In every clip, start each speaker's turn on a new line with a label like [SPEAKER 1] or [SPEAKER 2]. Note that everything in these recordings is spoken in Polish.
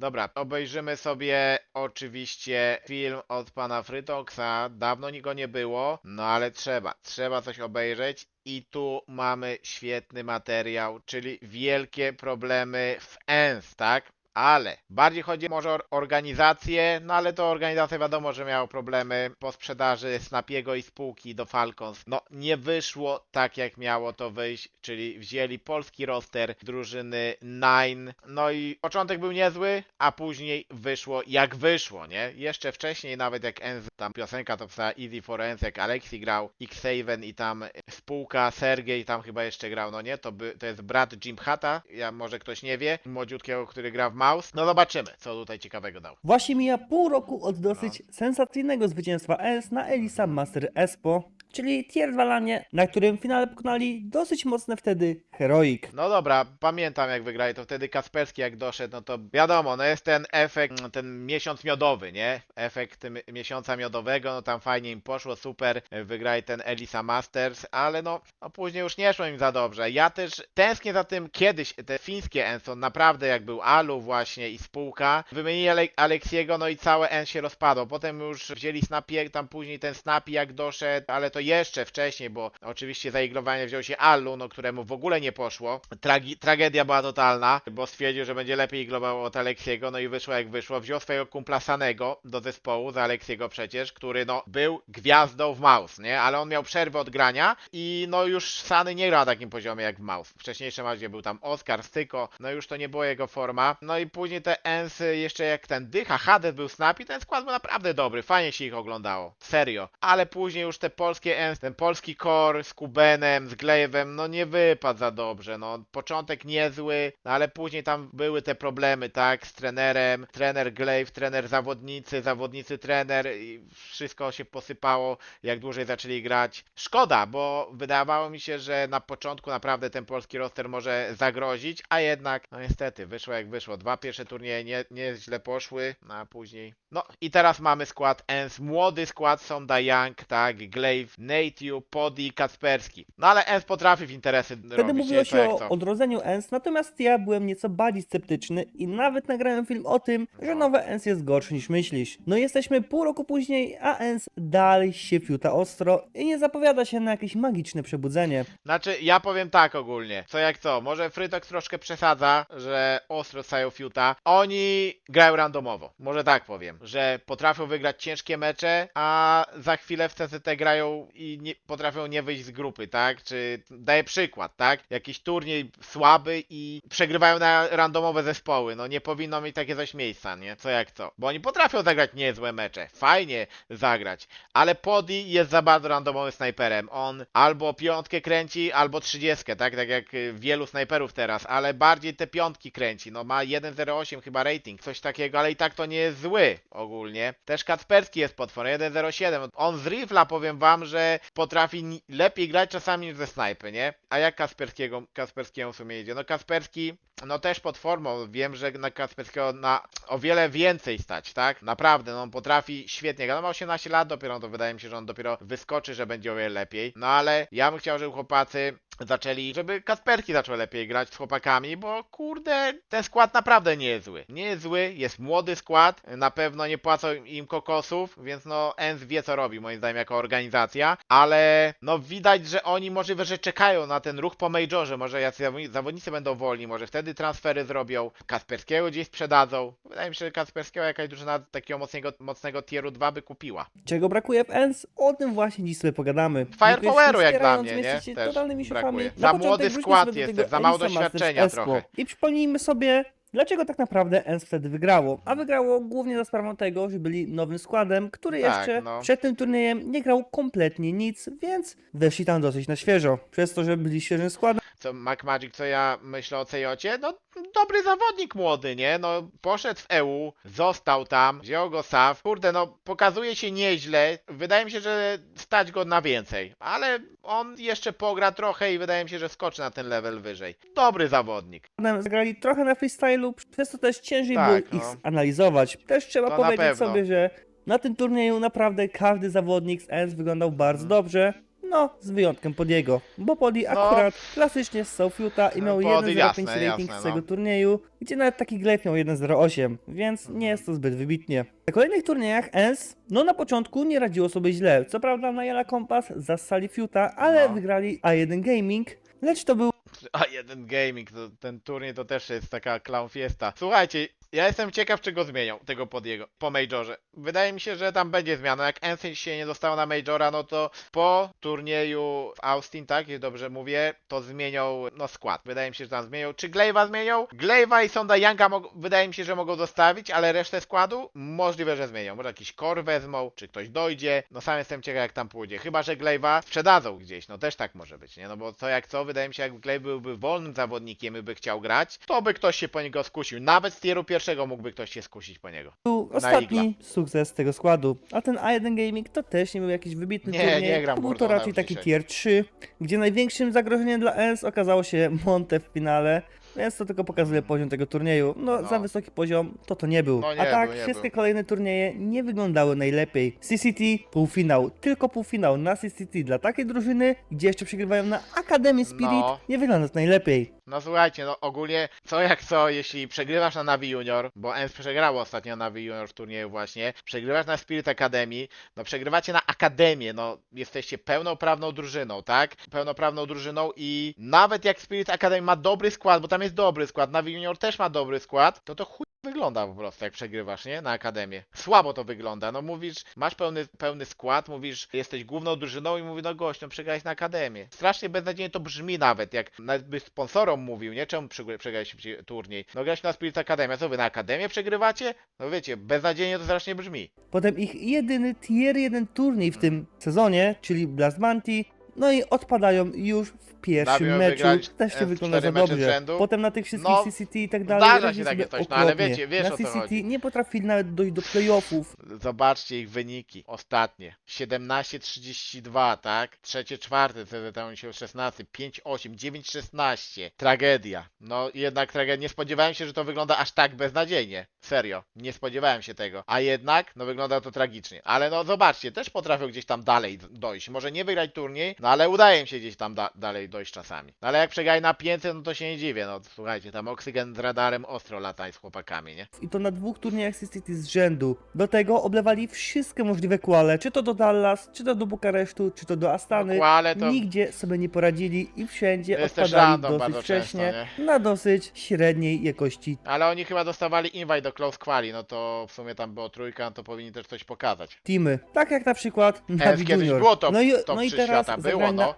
[SPEAKER 1] Dobra, obejrzymy sobie oczywiście film od pana Frytoksa. Dawno nigo nie było, no ale trzeba, trzeba coś obejrzeć. I tu mamy świetny materiał, czyli wielkie problemy w ENS, tak? Ale bardziej chodzi może o organizację, no ale to organizacja wiadomo, że miała problemy po sprzedaży Snapiego i spółki do Falcons. No nie wyszło tak jak miało to wyjść, czyli wzięli polski roster drużyny Nine. No i początek był niezły, a później wyszło jak wyszło, nie? Jeszcze wcześniej nawet jak Enz, tam piosenka to pisała Easy for Enz, jak Alexi grał, X-Haven i tam spółka Sergej tam chyba jeszcze grał, no nie? To, by, to jest brat Jim Hata, ja może ktoś nie wie, młodziutkiego, który gra w Mouse. No zobaczymy, co tutaj ciekawego dał.
[SPEAKER 2] Właśnie mija pół roku od dosyć sensacyjnego zwycięstwa ES na Elisa Master Espo, czyli tier 2 lanie, na którym w finale pokonali dosyć mocne wtedy Heroic.
[SPEAKER 1] No dobra, pamiętam jak wygrali, to wtedy Kasperski jak doszedł, no to wiadomo, no jest ten efekt, mm, ten miesiąc miodowy, nie? Efekt mi- miesiąca miodowego, no tam fajnie im poszło, super, e, wygrali ten Elisa Masters, ale no, no później już nie szło im za dobrze. Ja też tęsknię za tym kiedyś, te fińskie Enson, naprawdę jak był Alu właśnie i spółka, wymienili Ale Aleksiego, no i całe N się rozpadło, potem już wzięli Snapie, tam później ten Snapi jak doszedł, ale to jeszcze wcześniej, bo oczywiście za iglowanie wziął się Alu, no któremu w ogóle nie poszło. Tragi tragedia była totalna, bo stwierdził, że będzie lepiej iglował od Aleksiego, no i wyszło jak wyszło. Wziął swojego kumpla Sanego do zespołu, za Aleksiego przecież, który no był gwiazdą w Mouse, nie? Ale on miał przerwę od grania i no już Sany nie grał na takim poziomie jak w Mouse. Wcześniejszym razie był tam Oscar, Styko, no już to nie była jego forma. No i później te Ensy jeszcze jak ten Dycha, Hades był Snap i ten skład był naprawdę dobry, fajnie się ich oglądało, serio. Ale później już te polskie Ens, ten polski core z Kubenem, z Glaive'em, no nie wypadł za dobrze, no początek niezły, no ale później tam były te problemy, tak, z trenerem, trener Glaive, trener zawodnicy, zawodnicy trener i wszystko się posypało, jak dłużej zaczęli grać. Szkoda, bo wydawało mi się, że na początku naprawdę ten polski roster może zagrozić, a jednak, no niestety, wyszło jak wyszło. Dwa pierwsze turnieje nie, nie źle poszły, no a później... No i teraz mamy skład ENS, młody skład, Sonda Young, tak, Glaive, Natiu, Podi, Kacperski. No ale ENS potrafi w interesy
[SPEAKER 2] Wtedy
[SPEAKER 1] robić,
[SPEAKER 2] mówiło się o odrodzeniu ENS, natomiast ja byłem nieco bardziej sceptyczny i nawet nagrałem film o tym, że nowe ENS jest gorsze niż myślisz. No jesteśmy pół roku później, a ENS dalej się fiuta ostro i nie zapowiada się na jakieś magiczne przebudzenie.
[SPEAKER 1] Znaczy, ja powiem tak ogólnie. Co jak co. Może Frytok troszkę przesadza, że ostro stają fiuta. Oni grają randomowo. Może tak powiem. Że potrafią wygrać ciężkie mecze, a za chwilę w CCT grają i nie, potrafią nie wyjść z grupy, tak? Czy daję przykład, tak? Jakiś turniej słaby i przegrywają na randomowe zespoły. No nie powinno mieć takie coś miejsca, nie? Co jak co. Bo oni potrafią zagrać niezłe mecze. Fajnie zagrać. Ale Podi jest za bardzo randomowym snajperem. On albo piątkę kręci, albo trzydziestkę, tak? Tak jak y, wielu snajperów teraz, ale bardziej te piątki kręci. No ma 1.08 chyba rating, coś takiego, ale i tak to nie jest zły ogólnie. Też Kacperski jest potwór, 1.07. On z rifla powiem wam, że potrafi lepiej grać czasami niż ze snajpy, nie? A jak Kasperskiego, Kasperskiemu w sumie idzie? No Kasperski, no też pod formą. Wiem, że na Kasperskiego na o wiele więcej stać, tak? Naprawdę, no on potrafi świetnie grać. No ma 18 lat dopiero, no to wydaje mi się, że on dopiero wyskoczy, że będzie o wiele lepiej. No ale ja bym chciał, żeby chłopacy zaczęli, żeby Kasperki zaczął lepiej grać z chłopakami, bo kurde, ten skład naprawdę nie jest zły. Nie jest zły, jest młody skład, na pewno nie płacą im kokosów, więc no ENS wie co robi, moim zdaniem, jako organizacja, ale no widać, że oni możliwe, że czekają na ten ruch po Majorze, może jacy zawodni- zawodnicy będą wolni, może wtedy transfery zrobią, Kasperskiego gdzieś sprzedadzą. Wydaje mi się, że Kasperskiego jakaś drużyna takiego mocnego, mocnego tieru 2 by kupiła.
[SPEAKER 2] Czego brakuje w ENS? O tym właśnie dziś sobie pogadamy.
[SPEAKER 1] Firepoweru jak dla mnie, nie? Też brakuje. Za młody skład
[SPEAKER 2] sobie do
[SPEAKER 1] jest
[SPEAKER 2] tego
[SPEAKER 1] też, za mało doświadczenia trochę.
[SPEAKER 2] I przypomnijmy sobie, dlaczego tak naprawdę ENS wtedy wygrało. A wygrało głównie za sprawą tego, że byli nowym składem, który
[SPEAKER 1] Tak,
[SPEAKER 2] jeszcze
[SPEAKER 1] no.
[SPEAKER 2] przed tym turniejem nie grał kompletnie nic, więc weszli tam dosyć na świeżo. Przez to, że byli świeżym składem,
[SPEAKER 1] co MacMagic, co ja myślę o Cejocie, no dobry zawodnik młody, nie? No poszedł w EU, został tam, wziął go SAF, kurde, no pokazuje się nieźle, wydaje mi się, że stać go na więcej, ale on jeszcze pogra trochę i wydaje mi się, że skoczy na ten level wyżej. Dobry zawodnik.
[SPEAKER 2] zagrali trochę na freestylu, przez to też ciężej
[SPEAKER 1] Tak,
[SPEAKER 2] było ich
[SPEAKER 1] no.
[SPEAKER 2] analizować. Też trzeba
[SPEAKER 1] To
[SPEAKER 2] powiedzieć sobie, że na tym turnieju naprawdę każdy zawodnik z ENS wyglądał bardzo
[SPEAKER 1] Mhm.
[SPEAKER 2] dobrze. No, z wyjątkiem Podiego, bo Podi
[SPEAKER 1] No.
[SPEAKER 2] akurat klasycznie z South Utah i
[SPEAKER 1] No,
[SPEAKER 2] miał
[SPEAKER 1] Pody,
[SPEAKER 2] 1.05
[SPEAKER 1] jasne,
[SPEAKER 2] rating
[SPEAKER 1] jasne,
[SPEAKER 2] z tego
[SPEAKER 1] no.
[SPEAKER 2] turnieju, gdzie nawet taki Glaive miał 1.08, więc nie jest to zbyt wybitnie. Na kolejnych turniejach ENS, no na początku nie radziło sobie źle. Co prawda na Jala Compass zassali Fiuta, ale
[SPEAKER 1] No.
[SPEAKER 2] wygrali A1 Gaming, lecz to był
[SPEAKER 1] A jeden gaming, to, ten turniej to też jest taka clown fiesta. Słuchajcie, ja jestem ciekaw, czy go zmienią, tego Podiego, po Majorze. Wydaje mi się, że tam będzie zmiana. Jak Ensign się nie dostało na Majora, no to po turnieju w Austin, tak, jeśli dobrze mówię, to zmienią, no skład. Wydaje mi się, że tam zmienią. Czy Glaive'a zmienią? Glaive'a i Sonda Younga wydaje mi się, że mogą zostawić, ale resztę składu możliwe, że zmienią. Może jakiś core wezmą, czy ktoś dojdzie. No sam jestem ciekaw, jak tam pójdzie. Chyba, że Glaive'a sprzedadzą gdzieś, no też tak może być, nie? No bo co jak co, wydaje mi się, jak Glaive byłby wolnym zawodnikiem i by chciał grać, to by ktoś się po niego skusił. Nawet z tieru pierwszego mógłby ktoś się skusić po niego.
[SPEAKER 2] był ostatni sukces tego składu. A ten A1 Gaming to też nie był jakiś wybitny
[SPEAKER 1] Nie,
[SPEAKER 2] turniej.
[SPEAKER 1] nie gram
[SPEAKER 2] to był to
[SPEAKER 1] Warzona
[SPEAKER 2] raczej
[SPEAKER 1] już
[SPEAKER 2] taki
[SPEAKER 1] dzisiaj.
[SPEAKER 2] tier 3, gdzie największym zagrożeniem dla ENS okazało się Monte w finale. Więc to tylko pokazuje poziom tego turnieju. No,
[SPEAKER 1] No.
[SPEAKER 2] za wysoki poziom to to nie był.
[SPEAKER 1] No nie
[SPEAKER 2] A tak,
[SPEAKER 1] był, nie
[SPEAKER 2] wszystkie
[SPEAKER 1] był.
[SPEAKER 2] kolejne turnieje nie wyglądały najlepiej. CCT półfinał, tylko półfinał na CCT dla takiej drużyny, gdzie jeszcze przegrywają na Akademii Spirit,
[SPEAKER 1] No.
[SPEAKER 2] nie wygląda to najlepiej.
[SPEAKER 1] No słuchajcie, no ogólnie co jak co, jeśli przegrywasz na Navi Junior, bo ENS przegrało ostatnio na Navi Junior w turnieju właśnie, przegrywasz na Spirit Academy, no przegrywacie na Akademię, no jesteście pełnoprawną drużyną, tak? Pełnoprawną drużyną i nawet jak Spirit Academy ma dobry skład, bo tam jest dobry skład, Navi Junior też ma dobry skład, to to chuj wygląda po prostu jak przegrywasz, nie? Na Akademię. Słabo to wygląda, no mówisz, masz pełny, pełny skład, mówisz, jesteś główną drużyną i mówi, no gość, no przegrałeś na Akademię. Strasznie beznadziejnie to brzmi nawet, jak nawet by sponsorom mówił, nie? Czemu przegrałeś turniej? No grałeś na Spirit Academy, a co wy na Akademię przegrywacie? No wiecie, beznadziejnie to strasznie brzmi.
[SPEAKER 2] Potem ich jedyny tier 1 turniej w tym sezonie, czyli Blast Manti, no i odpadają już w pierwszym meczu.
[SPEAKER 1] wygrać,
[SPEAKER 2] Też
[SPEAKER 1] e,
[SPEAKER 2] nie
[SPEAKER 1] w
[SPEAKER 2] wygląda za
[SPEAKER 1] cztery mecze z
[SPEAKER 2] dobrze.
[SPEAKER 1] rzędu.
[SPEAKER 2] Potem na tych wszystkich
[SPEAKER 1] No,
[SPEAKER 2] CCT i tak dalej.
[SPEAKER 1] zdarza się takie
[SPEAKER 2] sobie
[SPEAKER 1] coś, no ale
[SPEAKER 2] okropnie.
[SPEAKER 1] wiecie, wiesz,
[SPEAKER 2] Na
[SPEAKER 1] o co
[SPEAKER 2] CCT
[SPEAKER 1] chodzi.
[SPEAKER 2] nie potrafili nawet dojść do playoffów.
[SPEAKER 1] Zobaczcie ich wyniki. Ostatnie. 17-32, tak? Trzecie, czwarte, CZT się 16, 5-8, 9-16. Tragedia. No jednak tragedia. Nie spodziewałem się, że to wygląda aż tak beznadziejnie. Serio. Nie spodziewałem się tego. A jednak, no wygląda to tragicznie. Ale no zobaczcie, też potrafią gdzieś tam dalej dojść. Może nie wygrać turniej, no ale udaje im się gdzieś tam da dalej dojść czasami. No ale jak przegrali na 500, no to się nie dziwię. No słuchajcie, tam oksygen z radarem ostro lata z chłopakami, nie?
[SPEAKER 2] I to na dwóch turniejach CCT z rzędu. Do tego oblewali wszystkie możliwe kwale, czy to do Dallas, czy to do Bukaresztu, czy to do Astany.
[SPEAKER 1] No, ale to...
[SPEAKER 2] Nigdzie sobie nie poradzili i wszędzie
[SPEAKER 1] To jest
[SPEAKER 2] odpadali dosyć wcześnie
[SPEAKER 1] często,
[SPEAKER 2] na dosyć średniej jakości
[SPEAKER 1] Ale oni chyba dostawali invite do close quali, no to w sumie tam było trójka, no to powinni też coś pokazać.
[SPEAKER 2] teamy. Tak jak na przykład Navi
[SPEAKER 1] kiedyś
[SPEAKER 2] Junior.
[SPEAKER 1] było top-
[SPEAKER 2] no i, no i teraz
[SPEAKER 1] świata,
[SPEAKER 2] zagrali
[SPEAKER 1] było, no.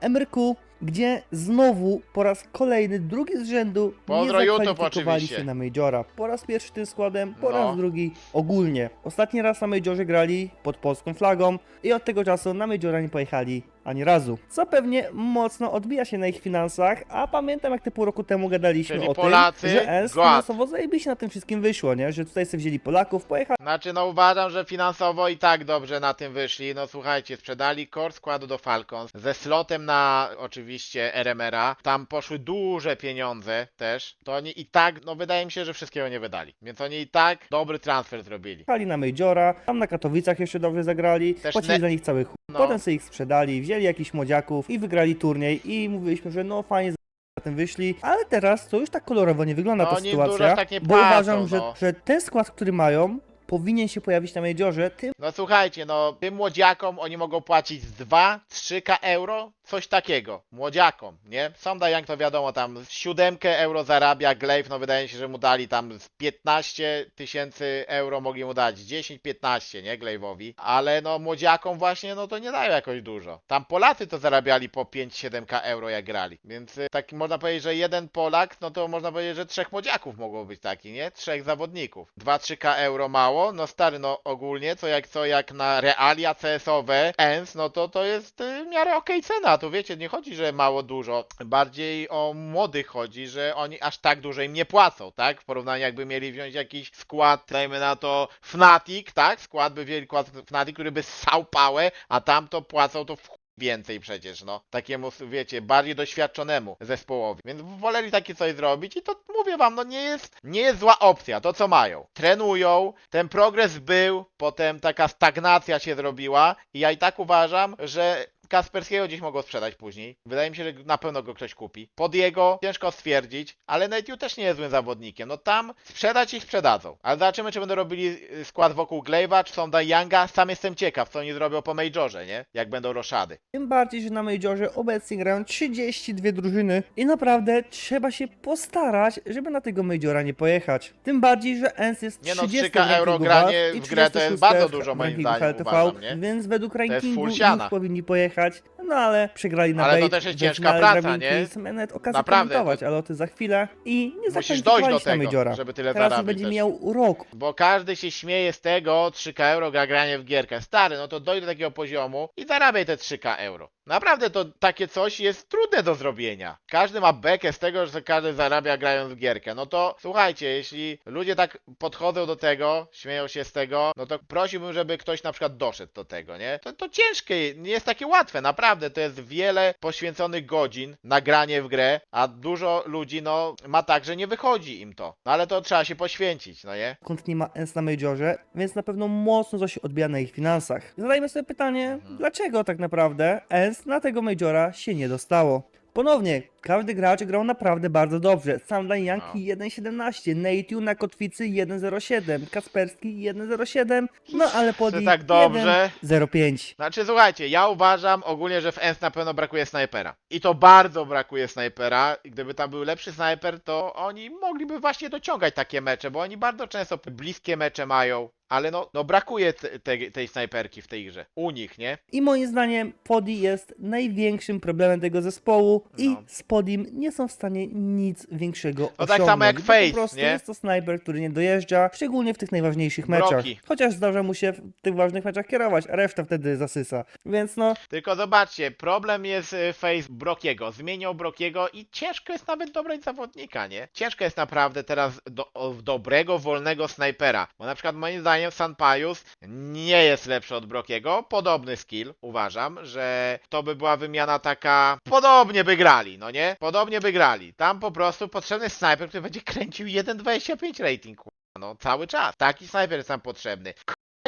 [SPEAKER 2] Gdzie znowu po raz kolejny, drugi z rzędu
[SPEAKER 1] Pozdro
[SPEAKER 2] nie
[SPEAKER 1] YouTube
[SPEAKER 2] zakwalifikowali
[SPEAKER 1] oczywiście.
[SPEAKER 2] się na Majora. Po raz pierwszy tym składem, po
[SPEAKER 1] No.
[SPEAKER 2] raz drugi ogólnie. Ostatni raz na Majorze grali pod polską flagą i od tego czasu na Majora nie pojechali ani razu. Co pewnie mocno odbija się na ich finansach, a pamiętam jak te pół roku temu gadaliśmy
[SPEAKER 1] Czyli
[SPEAKER 2] o
[SPEAKER 1] Polacy,
[SPEAKER 2] tym, że
[SPEAKER 1] gład.
[SPEAKER 2] finansowo zajebiście na tym wszystkim wyszło, nie? Że tutaj sobie wzięli Polaków, pojechali
[SPEAKER 1] Znaczy, no uważam, że finansowo i tak dobrze na tym wyszli. No słuchajcie, sprzedali core składu do Falcons ze slotem na oczywiście RMR-a. Tam poszły duże pieniądze też. To oni i tak, no wydaje mi się, że wszystkiego nie wydali. Więc oni i tak dobry transfer zrobili.
[SPEAKER 2] Jechali na Majora, tam na Katowicach jeszcze dobrze zagrali,
[SPEAKER 1] Też
[SPEAKER 2] płacili
[SPEAKER 1] ne-
[SPEAKER 2] za nich cały chuj.
[SPEAKER 1] No.
[SPEAKER 2] Potem sobie ich sprzedali, wzięli jakichś młodziaków i wygrali turniej i mówiliśmy, że no fajnie na tym wyszli, ale teraz to już tak kolorowo nie wygląda
[SPEAKER 1] No
[SPEAKER 2] ta
[SPEAKER 1] oni dużo
[SPEAKER 2] sytuacja,
[SPEAKER 1] tak nie
[SPEAKER 2] bo
[SPEAKER 1] płacą,
[SPEAKER 2] uważam, że,
[SPEAKER 1] no.
[SPEAKER 2] że ten skład, który mają, powinien się pojawić na Majorze, tym
[SPEAKER 1] No słuchajcie, no tym młodziakom oni mogą płacić z 2-3k euro, coś takiego. Młodziakom, nie? Sonda Young to wiadomo, tam z 7 euro zarabia, Glaive, no wydaje się, że mu dali tam z 15 tysięcy euro mogli mu dać, 10-15, nie? Glaive'owi. Ale no młodziakom właśnie, no to nie dają jakoś dużo. Tam Polacy to zarabiali po 5-7k euro jak grali. Więc y, tak można powiedzieć, że jeden Polak, no to można powiedzieć, że trzech młodziaków mogło być taki, nie? Trzech zawodników. 2-3k euro mało, no stary, no ogólnie, co jak co jak na realia CS-owe, ENS, no to to jest y, w miarę okej cena, tu wiecie, nie chodzi, że mało dużo, bardziej o młodych chodzi, że oni aż tak dużo im nie płacą, tak? W porównaniu jakby mieli wziąć jakiś skład, dajmy na to Fnatic, tak? Skład by wzięli skład Fnatic, który by ssał pałę, a tam to płacą to w więcej przecież, no. Takiemu, wiecie, bardziej doświadczonemu zespołowi. Więc woleli takie coś zrobić i to mówię wam, no nie jest, nie jest zła opcja, to co mają. Trenują, ten progres był, potem taka stagnacja się zrobiła i ja i tak uważam, że Kasperskiego gdzieś mogą sprzedać później. Wydaje mi się, że na pewno go ktoś kupi. Pod jego ciężko stwierdzić, ale Natiu też nie jest złym zawodnikiem. No tam sprzedać ich sprzedadzą. Ale zobaczymy, czy będą robili y, skład wokół Glaive'a, czy Sonda Younga. Sam jestem ciekaw, co oni zrobią po Majorze, nie? Jak będą roszady.
[SPEAKER 2] Tym bardziej, że na Majorze obecnie grają 32 drużyny i naprawdę trzeba się postarać, żeby na tego Majora nie pojechać. Tym bardziej, że ENS jest
[SPEAKER 1] Nie no,
[SPEAKER 2] 30
[SPEAKER 1] 3K
[SPEAKER 2] w
[SPEAKER 1] euro
[SPEAKER 2] rankingu
[SPEAKER 1] granie w grę to jest
[SPEAKER 2] 36
[SPEAKER 1] bardzo dużo moim zdaniem, uważam, nie?
[SPEAKER 2] Więc według rankingu powinni pojechać. No ale przegrali na
[SPEAKER 1] Ale to
[SPEAKER 2] bait,
[SPEAKER 1] też jest ciężka praca,
[SPEAKER 2] drabinki,
[SPEAKER 1] nie?
[SPEAKER 2] Nawet okazja
[SPEAKER 1] Naprawdę,
[SPEAKER 2] komentować, ale o tym za chwilę. I nie
[SPEAKER 1] Musisz dojść do tego,
[SPEAKER 2] Majora.
[SPEAKER 1] żeby tyle
[SPEAKER 2] Teraz
[SPEAKER 1] zarabiać
[SPEAKER 2] będzie
[SPEAKER 1] też.
[SPEAKER 2] miał rok.
[SPEAKER 1] Bo każdy się śmieje z tego 3K euro gra granie w gierkę. Stary, no to dojdę do takiego poziomu i zarabiaj te 3K euro. Naprawdę to takie coś jest trudne do zrobienia. Każdy ma bekę z tego, że każdy zarabia grając w gierkę. No to słuchajcie, jeśli ludzie tak podchodzą do tego, śmieją się z tego, no to prosiłbym, żeby ktoś na przykład doszedł do tego, nie? To, to ciężkie, nie jest takie łatwe, naprawdę. To jest wiele poświęconych godzin na granie w grę, a dużo ludzi, no, ma tak, że nie wychodzi im to. No ale to trzeba się poświęcić, no nie?
[SPEAKER 2] kąt nie ma ENS na Majorze, więc na pewno mocno się odbija na ich finansach. Zadajmy sobie pytanie, dlaczego tak naprawdę Na tego Majora się nie dostało? Ponownie, każdy gracz grał naprawdę bardzo dobrze. Sam dla Yankee 1.17, Nate na kotwicy 1.07, Kasperski 1.07, no ale pod
[SPEAKER 1] Czy tak dobrze?
[SPEAKER 2] 1.05.
[SPEAKER 1] Znaczy, słuchajcie, ja uważam ogólnie, że w ENS na pewno brakuje snajpera. I to bardzo brakuje snajpera. Gdyby tam był lepszy snajper, to oni mogliby właśnie dociągać takie mecze, bo oni bardzo często bliskie mecze mają. Ale no, no brakuje te, te, tej snajperki w tej grze. U nich, nie?
[SPEAKER 2] I moim zdaniem Podi jest największym problemem tego zespołu i
[SPEAKER 1] No.
[SPEAKER 2] z Podim nie są w stanie nic większego
[SPEAKER 1] tak
[SPEAKER 2] osiągnąć.
[SPEAKER 1] samo jak Face,
[SPEAKER 2] Po prostu
[SPEAKER 1] nie?
[SPEAKER 2] jest to snajper, który nie dojeżdża, szczególnie w tych najważniejszych meczach.
[SPEAKER 1] Broki.
[SPEAKER 2] Chociaż zdarza mu się w tych ważnych meczach kierować, a reszta wtedy zasysa. Więc no,
[SPEAKER 1] Tylko zobaczcie, problem jest y, face Brokiego. Zmieniał Brokiego i ciężko jest nawet dobrać zawodnika, nie? Ciężko jest naprawdę teraz do, dobrego, wolnego snajpera. Bo na przykład moim zdaniem Sanpajus nie jest lepszy od Brokiego. Podobny skill, uważam, że to by była wymiana taka... Podobnie by grali, no nie? Podobnie by grali. Tam po prostu potrzebny jest który będzie kręcił 1.25 rating, no cały czas. Taki snajper jest nam potrzebny.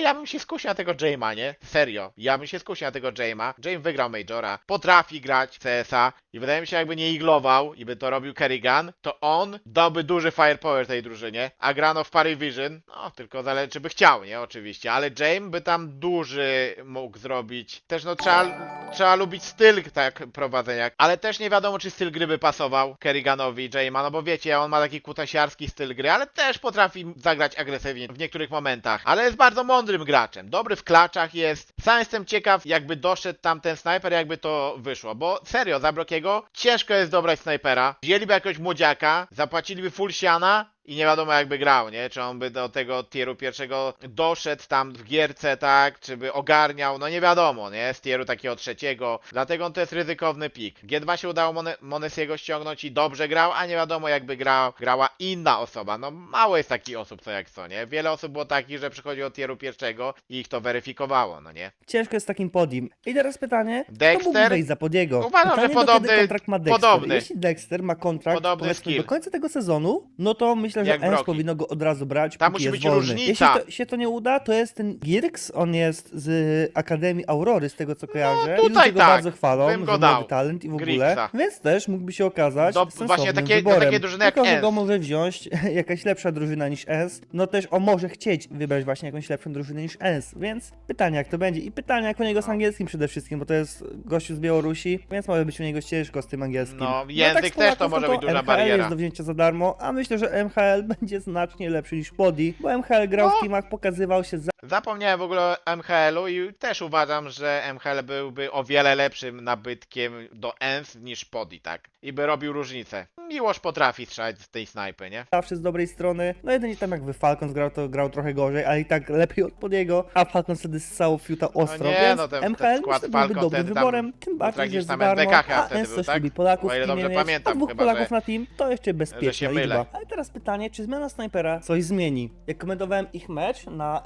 [SPEAKER 1] Ja bym się skusił na tego Jame'a, nie? Serio. Ja bym się skusił na tego Jame'a. Jame wygrał Majora, potrafi grać CS-a i wydaje mi się, jakby nie iglował i by to robił Kerrigan, to on dałby duży firepower tej drużynie, a grano w Parry Vision, no tylko zależy, czy by chciał, nie? Oczywiście, ale Jame by tam duży mógł zrobić. Też no trzeba, trzeba lubić styl tak prowadzenia, ale też nie wiadomo, czy styl gry by pasował Kerriganowi Jame'a, no bo wiecie, on ma taki kutasiarski styl gry, ale też potrafi zagrać agresywnie w niektórych momentach, ale jest bardzo mądrym graczem, dobry w klaczach jest. Sam jestem ciekaw, jakby doszedł tam ten snajper, jakby to wyszło, bo serio, za Brokiego ciężko jest dobrać snajpera. Wzięliby jakiegoś młodziaka, zapłaciliby full siana, i nie wiadomo jakby grał, nie? Czy on by do tego tieru pierwszego doszedł tam w gierce, tak? Czy by ogarniał? No nie wiadomo, nie? Z tieru takiego trzeciego. Dlatego to jest ryzykowny pik. G2 się udało Mon Monesiego ściągnąć i dobrze grał, a nie wiadomo jakby grał, grała inna osoba. No mało jest takich osób co jak co, nie? Wiele osób było takich, że przychodziło od tieru pierwszego i ich to weryfikowało, no nie?
[SPEAKER 2] ciężko jest takim Podim. I teraz pytanie, kto
[SPEAKER 1] Dexter?
[SPEAKER 2] mógł wejść za Podiego?
[SPEAKER 1] Uważam, że
[SPEAKER 2] Pytanie,
[SPEAKER 1] podobny-
[SPEAKER 2] do kiedy kontrakt ma Dexter.
[SPEAKER 1] podobny.
[SPEAKER 2] Jeśli Dexter ma kontrakt
[SPEAKER 1] Podobny
[SPEAKER 2] do końca tego sezonu, no to myślę, że
[SPEAKER 1] Jak
[SPEAKER 2] ENS
[SPEAKER 1] Broki.
[SPEAKER 2] powinno go od razu brać,
[SPEAKER 1] Tam
[SPEAKER 2] póki
[SPEAKER 1] musi
[SPEAKER 2] jest
[SPEAKER 1] być
[SPEAKER 2] wolny.
[SPEAKER 1] różnica.
[SPEAKER 2] Jeśli to, się to nie uda, to jest ten Girks, on jest z Akademii Aurory, z tego co kojarzę. I
[SPEAKER 1] tutaj
[SPEAKER 2] ludzie go
[SPEAKER 1] tak,
[SPEAKER 2] bardzo chwalą,
[SPEAKER 1] bym
[SPEAKER 2] że
[SPEAKER 1] go
[SPEAKER 2] nowy
[SPEAKER 1] dał.
[SPEAKER 2] talent i w ogóle,
[SPEAKER 1] Griggsa.
[SPEAKER 2] więc też mógłby się okazać
[SPEAKER 1] Do-
[SPEAKER 2] sensownym
[SPEAKER 1] właśnie takie- do
[SPEAKER 2] wyborem.
[SPEAKER 1] takiej drużyny jak
[SPEAKER 2] Tylko, że
[SPEAKER 1] ENS.
[SPEAKER 2] go może wziąć jakaś lepsza drużyna niż ENS, no też on może chcieć wybrać właśnie jakąś lepszą drużynę niż ENS, więc pytanie jak to będzie i pytanie jak u niego z angielskim przede wszystkim, bo to jest gościu z Białorusi, więc może być u niego ciężko z tym angielskim.
[SPEAKER 1] No,
[SPEAKER 2] tak
[SPEAKER 1] język też to
[SPEAKER 2] Polaków,
[SPEAKER 1] może
[SPEAKER 2] no
[SPEAKER 1] być duża bariera.
[SPEAKER 2] jest do wzięcia za darmo, a myślę, że MHL będzie znacznie lepszy niż Podi, bo MHL grał
[SPEAKER 1] No.
[SPEAKER 2] w teamach, pokazywał się za
[SPEAKER 1] Zapomniałem w ogóle o MHL-u i też uważam, że MHL byłby o wiele lepszym nabytkiem do ENS niż Podi, tak? I by robił różnicę. Miłosz potrafi strzelać z tej snajpy, nie?
[SPEAKER 2] zawsze z dobrej strony. No jedynie tam jak wy Falcons grał, to grał trochę gorzej, ale i tak lepiej od Podiego, a Falcons wtedy ssał fiuta ostro,
[SPEAKER 1] nie,
[SPEAKER 2] więc
[SPEAKER 1] no ten- ten
[SPEAKER 2] MHL
[SPEAKER 1] skład
[SPEAKER 2] myślę, byłby dobrym wyborem, tym bardziej, że jest darmo, a ENS też
[SPEAKER 1] tak?
[SPEAKER 2] lubi Polaków teamie mieć,
[SPEAKER 1] pamiętam,
[SPEAKER 2] a dwóch
[SPEAKER 1] chyba,
[SPEAKER 2] Polaków
[SPEAKER 1] że-
[SPEAKER 2] na team to jeszcze bezpieczna liczba. Ale teraz pytanie, czy zmiana snajpera coś zmieni? Jak komentowałem ich mecz na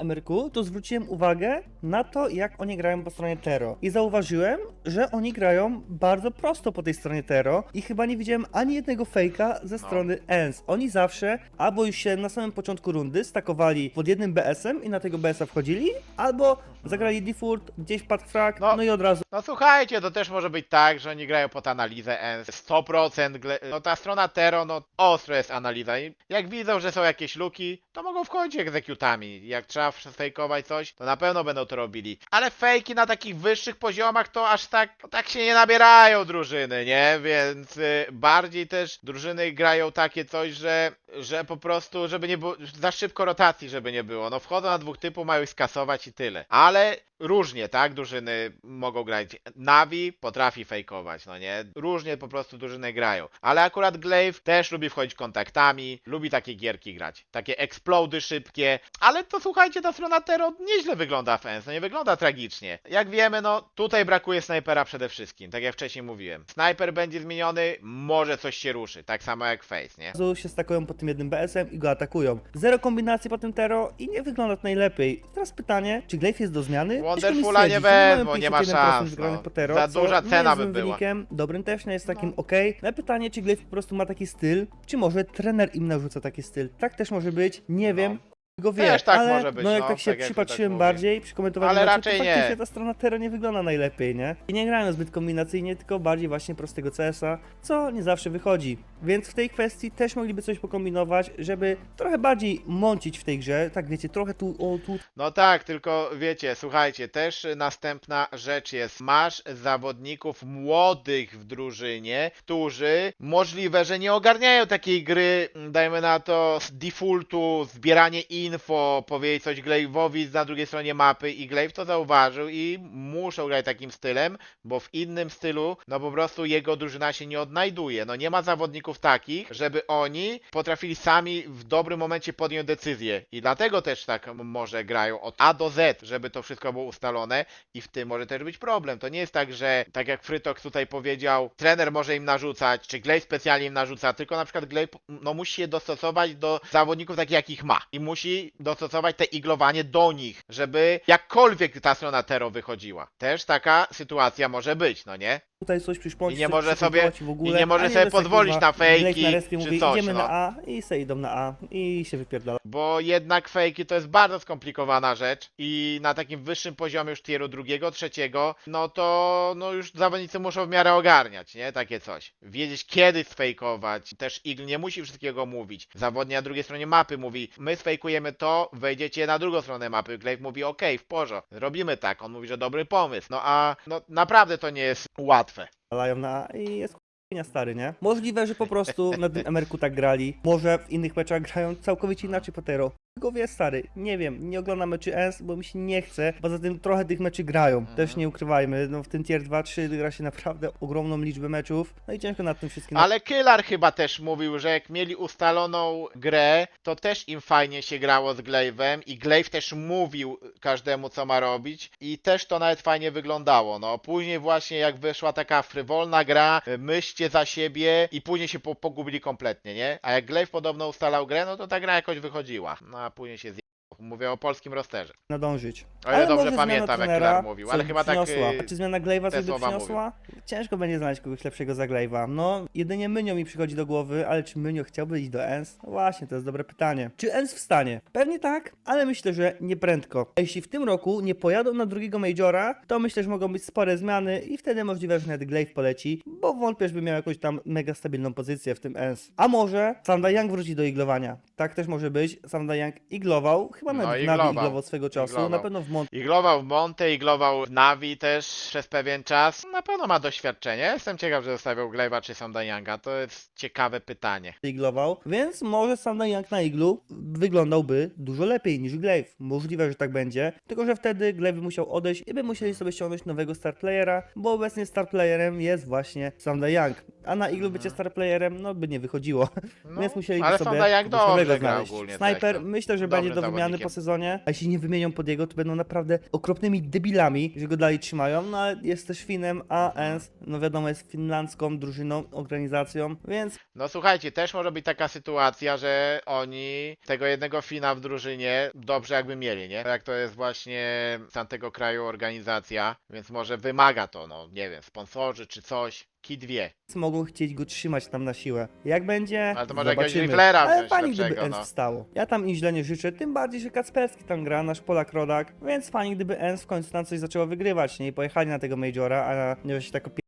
[SPEAKER 2] To zwróciłem uwagę na to, jak oni grają po stronie Tero. I zauważyłem, że oni grają bardzo prosto po tej stronie Tero i chyba nie widziałem ani jednego fejka ze strony ENS. Oni zawsze albo już się na samym początku rundy stakowali pod jednym BS-em i na tego BS-a wchodzili, albo zagrali default, gdzieś padł frag, no,
[SPEAKER 1] No.
[SPEAKER 2] i od razu
[SPEAKER 1] No słuchajcie, to też może być tak, że oni grają pod analizę ENS 100%. gle- No ta strona Tero, no ostro jest analiza i jak widzą, że są jakieś luki, to mogą wchodzić egzekutami. Jak trzeba fejkować coś, to na pewno będą to robili. Ale fejki na takich wyższych poziomach to aż tak, to tak się nie nabierają drużyny, nie? Więc y, bardziej też drużyny grają takie coś, że, że po prostu, żeby nie było, za szybko rotacji, żeby nie było. No wchodzą na dwóch typów, mają ich skasować i tyle. Ale różnie, tak? Drużyny mogą grać. Navi potrafi fejkować, no nie? Różnie po prostu drużyny grają. Ale akurat Glaive też lubi wchodzić kontaktami, lubi takie gierki grać. Takie explody szybkie. Ale to słuchajcie, ta strona Tero nieźle wygląda w ENS, no nie wygląda tragicznie. Jak wiemy, no tutaj brakuje snajpera przede wszystkim, tak jak wcześniej mówiłem. Snajper będzie zmieniony, może coś się ruszy, tak samo jak Face, nie?
[SPEAKER 2] razu się stakują pod tym jednym BS-em i go atakują. Zero kombinacji po tym Tero i nie wygląda to najlepiej. Teraz pytanie, czy Glaive jest do zmiany?
[SPEAKER 1] Wonderfula nie wezmą, nie ma
[SPEAKER 2] 51%
[SPEAKER 1] szans, no. Za duża cena by była.
[SPEAKER 2] wynikiem, dobrym też nie jest takim ok. Ale pytanie, czy Glaive po prostu ma taki styl, czy może trener im narzuca taki styl? Tak też może być, nie
[SPEAKER 1] No.
[SPEAKER 2] wiem. Go wie,
[SPEAKER 1] Też tak
[SPEAKER 2] ale
[SPEAKER 1] może być,
[SPEAKER 2] no jak
[SPEAKER 1] no,
[SPEAKER 2] tak się
[SPEAKER 1] tak
[SPEAKER 2] przypatrzyłem
[SPEAKER 1] tak
[SPEAKER 2] bardziej przy komentowaniu
[SPEAKER 1] Ale raczej
[SPEAKER 2] to
[SPEAKER 1] nie.
[SPEAKER 2] faktycznie ta strona Tero nie wygląda najlepiej, nie? I nie grają zbyt kombinacyjnie, tylko bardziej właśnie prostego CS-a, co nie zawsze wychodzi. Więc w tej kwestii też mogliby coś pokombinować, żeby trochę bardziej mącić w tej grze, tak wiecie, trochę tu, o, tu,
[SPEAKER 1] No tak, tylko wiecie, słuchajcie, też następna rzecz jest, masz zawodników młodych w drużynie, którzy możliwe, że nie ogarniają takiej gry, mm, dajmy na to, z defaultu, zbieranie info, powiedzieć coś Glaive'owi na drugiej stronie mapy i Glaive to zauważył i muszą grać takim stylem, bo w innym stylu, no po prostu jego drużyna się nie odnajduje. No nie ma zawodników takich, żeby oni potrafili sami w dobrym momencie podjąć decyzję i dlatego też tak może grają od A do Z, żeby to wszystko było ustalone i w tym może też być problem. To nie jest tak, że tak jak Frytox tutaj powiedział, trener może im narzucać, czy Glaive specjalnie im narzuca, tylko na przykład Glaive no, musi się dostosować do zawodników takich jakich ma i musi dostosować te iglowanie do nich, żeby jakkolwiek ta strona Tero wychodziła. Też taka sytuacja może być, no nie?
[SPEAKER 2] Tutaj coś przyszpącić,
[SPEAKER 1] I nie może sobie-
[SPEAKER 2] w ogóle,
[SPEAKER 1] i nie może
[SPEAKER 2] a
[SPEAKER 1] sobie pozwolić na fejki,
[SPEAKER 2] na
[SPEAKER 1] czy
[SPEAKER 2] mówi,
[SPEAKER 1] coś,
[SPEAKER 2] idziemy
[SPEAKER 1] no.
[SPEAKER 2] na A i se idą na A i się wypierdala.
[SPEAKER 1] Bo jednak fejki to jest bardzo skomplikowana rzecz i na takim wyższym poziomie już tieru drugiego, trzeciego, no to no już zawodnicy muszą w miarę ogarniać, nie? Takie coś. Wiedzieć kiedy sfejkować. Też Igl nie musi wszystkiego mówić. Zawodnik na drugiej stronie mapy mówi, my sfejkujemy to, wejdziecie na drugą stronę mapy. Glaive mówi, okej, w porządku, robimy tak. On mówi, że dobry pomysł. No a no naprawdę to nie jest łatwe.
[SPEAKER 2] Palają na i jest k***a stary, nie? Możliwe, że po prostu na tym emerku tak grali. Może w innych meczach grają całkowicie inaczej po Tero. Go wie stary, nie wiem, nie oglądam meczy ENS, bo mi się nie chce. Poza tym trochę tych meczy grają, też nie ukrywajmy. No w tym tier 2-3 gra się naprawdę ogromną liczbę meczów. No i ciężko nad tym wszystkim
[SPEAKER 1] Ale Kylar chyba też mówił, że jak mieli ustaloną grę, to też im fajnie się grało z Glaive'em i Glaive też mówił każdemu co ma robić i też to nawet fajnie wyglądało. No później właśnie jak wyszła taka frywolna gra, myślcie za siebie i później się po pogubili kompletnie, nie? A jak Glaive podobno ustalał grę, no to ta gra jakoś wychodziła. No a później się zje... Mówię o polskim rosterze.
[SPEAKER 2] nadążyć.
[SPEAKER 1] O ile dobrze
[SPEAKER 2] może
[SPEAKER 1] pamiętam, jak
[SPEAKER 2] trenera
[SPEAKER 1] mówił, ale
[SPEAKER 2] by
[SPEAKER 1] chyba tak,
[SPEAKER 2] przyniosła.
[SPEAKER 1] y,
[SPEAKER 2] A czy zmiana Glaive'a
[SPEAKER 1] te
[SPEAKER 2] coś by
[SPEAKER 1] słowa
[SPEAKER 2] przyniosła? Ciężko będzie znaleźć kogoś lepszego za Glaive'a. No, jedynie Mynio mi przychodzi do głowy, ale czy Mynio chciałby iść do ENS? No właśnie, to jest dobre pytanie. Czy ENS wstanie? Pewnie tak, ale myślę, że nie prędko. A jeśli w tym roku nie pojadą na drugiego Majora, to myślę, że mogą być spore zmiany i wtedy możliwe, że nawet Glaive poleci, bo wątpię, żeby miał jakąś tam mega stabilną pozycję w tym ENS. A może Sanda Young wróci do iglowania. Tak też może być. Sanda Young iglował, chyba
[SPEAKER 1] No,
[SPEAKER 2] nawet
[SPEAKER 1] iglował.
[SPEAKER 2] Navi iglował swego czasu,
[SPEAKER 1] Iglował.
[SPEAKER 2] na pewno w Mont
[SPEAKER 1] Iglował w Monte, iglował w Navi też przez pewien czas. Na pewno ma doświadczenie. Jestem ciekaw, że zostawiał Glaive'a czy Sonda Younga. To jest ciekawe pytanie.
[SPEAKER 2] iglował, więc może sam na Young na iglu wyglądał dużo lepiej niż Glaive. Możliwe, że tak będzie, tylko że wtedy Glaive musiał odejść i by musieli sobie ściągnąć nowego star playera, bo obecnie star playerem jest właśnie Sam Young. A na Iglu bycie star playerem, no by nie wychodziło.
[SPEAKER 1] No,
[SPEAKER 2] Więc musieliby
[SPEAKER 1] ale
[SPEAKER 2] sobie
[SPEAKER 1] sądzę jak
[SPEAKER 2] kogoś nowego
[SPEAKER 1] dobrze gra
[SPEAKER 2] znaleźć.
[SPEAKER 1] ogólnie.
[SPEAKER 2] Snajper,
[SPEAKER 1] tak,
[SPEAKER 2] myślę, że
[SPEAKER 1] Dobrym
[SPEAKER 2] będzie do wymiany
[SPEAKER 1] zawodnikiem.
[SPEAKER 2] po sezonie, a jeśli nie wymienią pod jego, to będą naprawdę okropnymi debilami, że go dalej trzymają, no ale jest też Finem, a ENS, no wiadomo, jest finlandzką drużyną, organizacją, więc
[SPEAKER 1] No słuchajcie, też może być taka sytuacja, że oni tego jednego Fina w drużynie dobrze jakby mieli, nie? Jak to jest właśnie z tamtego kraju organizacja, więc może wymaga to, no nie wiem, sponsorzy czy coś. Kid wie.
[SPEAKER 2] mogą chcieć go trzymać tam na siłę. Jak będzie,
[SPEAKER 1] Ale to może jakiegoś
[SPEAKER 2] zobaczymy.
[SPEAKER 1] Riflera
[SPEAKER 2] Ale
[SPEAKER 1] wziąć
[SPEAKER 2] fajnie, gdyby
[SPEAKER 1] lepszego,
[SPEAKER 2] ENS
[SPEAKER 1] no.
[SPEAKER 2] wstało. Ja tam im źle nie życzę, tym bardziej, że Kacperski tam gra, nasz Polak rodak, więc fajnie, gdyby ENS w końcu tam coś zaczęło wygrywać, nie? I pojechali na tego Majora, a nie że się tak opie...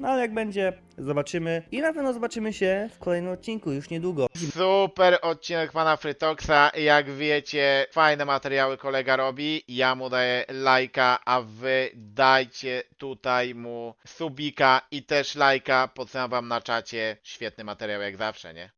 [SPEAKER 2] No ale jak będzie, zobaczymy. I na pewno zobaczymy się w kolejnym odcinku już niedługo.
[SPEAKER 1] Super odcinek pana Frytoxa. Jak wiecie, fajne materiały kolega robi. Ja mu daję lajka, a wy dajcie tutaj mu subika i też lajka. Podsyłam wam na czacie. Świetny materiał jak zawsze, nie?